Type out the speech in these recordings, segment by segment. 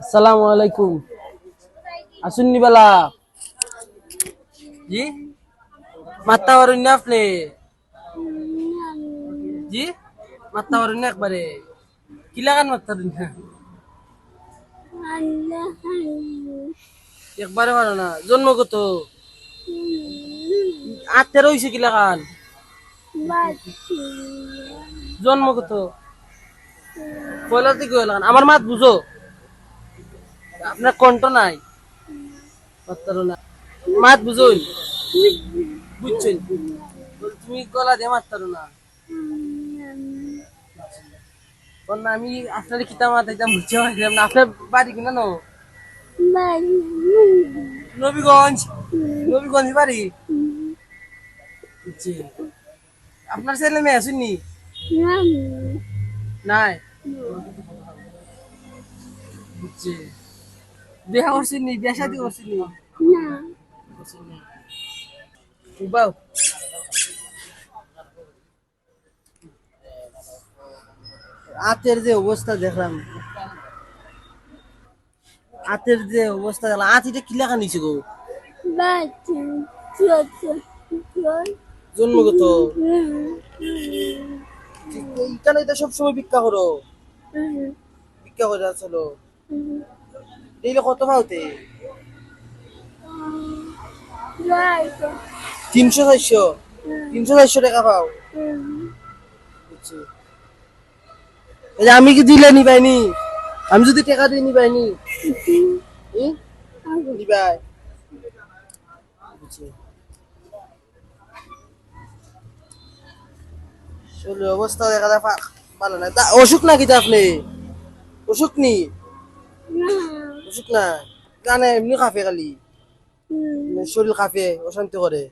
আসসালামু আলাইকুম। আসুন নিবেলা জি? মাত্তা পারেন না আপনি? জি? মাত্তা পারেন না একবারে। কি লাগান মাত্তা পারেন না? একবারে পারো না। জন্ম কত? আটটা রয়েছে কি লাগান? জন্ম কত? পয়লা থেকে আমার মাত বুঝো। আপনার কণ্ঠ নাই। মাত বুঝুন। বুঝছেন? তুমি গলা দিয়ে মাত্তারো না আমি আপনার কিতা মাতাইতাম বুঝতে পারলাম না। আপনার বাড়ি কিনা নো? নবীগঞ্জ। নবীগঞ্জ বাড়ি? বুঝছি। আপনার ছেলে মেয়ে আসুননি নাই? বুঝছি। বিয়া করছিনি বিয়া শাদি করছিনি বাউ আতের যে অবস্থা দেখলাম। আতের যে অবস্থা দেখলাম। আত এটা কি লেখা নিছে গো? জন্মগত। কেন এটা সবসময় ভিক্ষা করো। ভিক্ষা করে আসলো। ডেইলি কত পাওতে? তিনশো চারশো? তিনশো চারশো টাকা পাও? আমি কি দিলে নিবাইনি? আমি যদি টাকা দিয়ে নিবাইনি? নিবাই। শরীরের অবস্থা দেখা যায় ভালো না। অসুখ নাকি আপনি? অসুখ নি। না। এমনি খাফে খালি। মানে শরীর খাফে অশান্তি করে।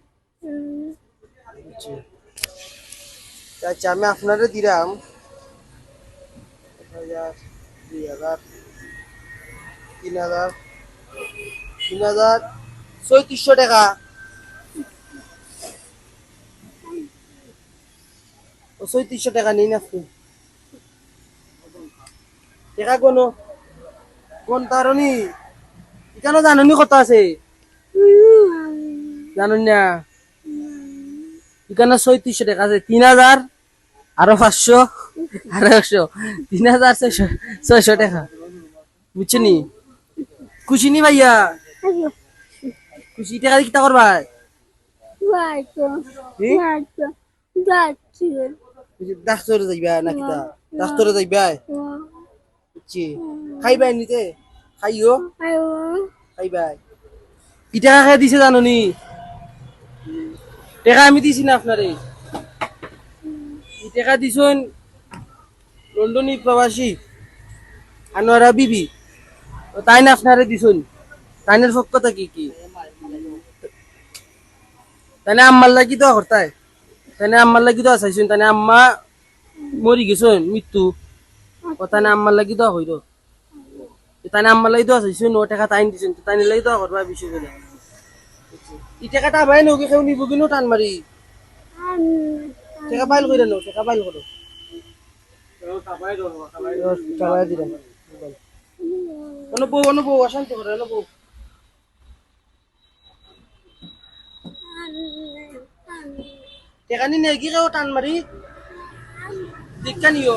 আচ্ছা আমি আপনারে দিলাম। এক হাজার দুই হাজার তিন হাজার তিন হাজার ছয়ত্রিশশো টাকা। ছয়ত্রিশশো টাকা নিন আপনি। টাকা কোনো কোন তারনি কেন জানুনি কত আছে? জানুন না? এখানে ছয়ত্রিশশো টাকা আছে তিন হাজার আরও পাঁচশো আরও একশো। তিন হাজার ছয়শো ছয়শো টাকা। বুঝছ নি? খুশি নি ভাইয়া? খুশি টাকা কিতা করবা ডাক্তারে যাইবা না কিতা? ডাক্তারে যাইবা বুঝছি খাইবাই নিতে খাইও। খাইবাই কি টাকা খাই দিছে জানো নি টাকা আমি দিছি না আপনারে টাকা দিছুন লন্ডনী প্রবাসী আনোয়ারা বিবি। তাই না আপনারে দিছুন। তাইনের পক্ষ থেকে কি? তাইনে আম্মার লাগি তো করতাই তাইনে আম্মার লাগি তো চাইছুন। তাইনে আম্মা মরি গেছুন মৃত্যু। ও তাইনে আম্মার লাগি তো হইল তাইনে আম্মার লাগি তো চাইছুন ও টাকা তাইন দিছুন তাইনে লাগি তো করবা বিষয় ই টাকাটা ভাই নৌকে কেউ নিব কিনো টান মারি টাকা বাইল করে নাও টাকা বাইল করো বউ অশান্তি করে টাকা নি নেই কি কেউ টান মারি দীক্ষা নিও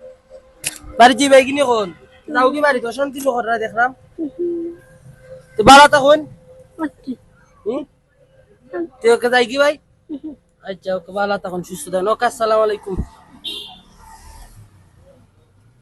বাড়ি যাই কিনে কিনি যাও কি বাড়ি তো শান্তি লোকরা দেখলাম তো বাড়া তখন তুই ওকে যাই কি ভাই? আচ্ছা ওকে ভালো তখন সুস্থ থাকুন ওকে আসসালামু আলাইকুম।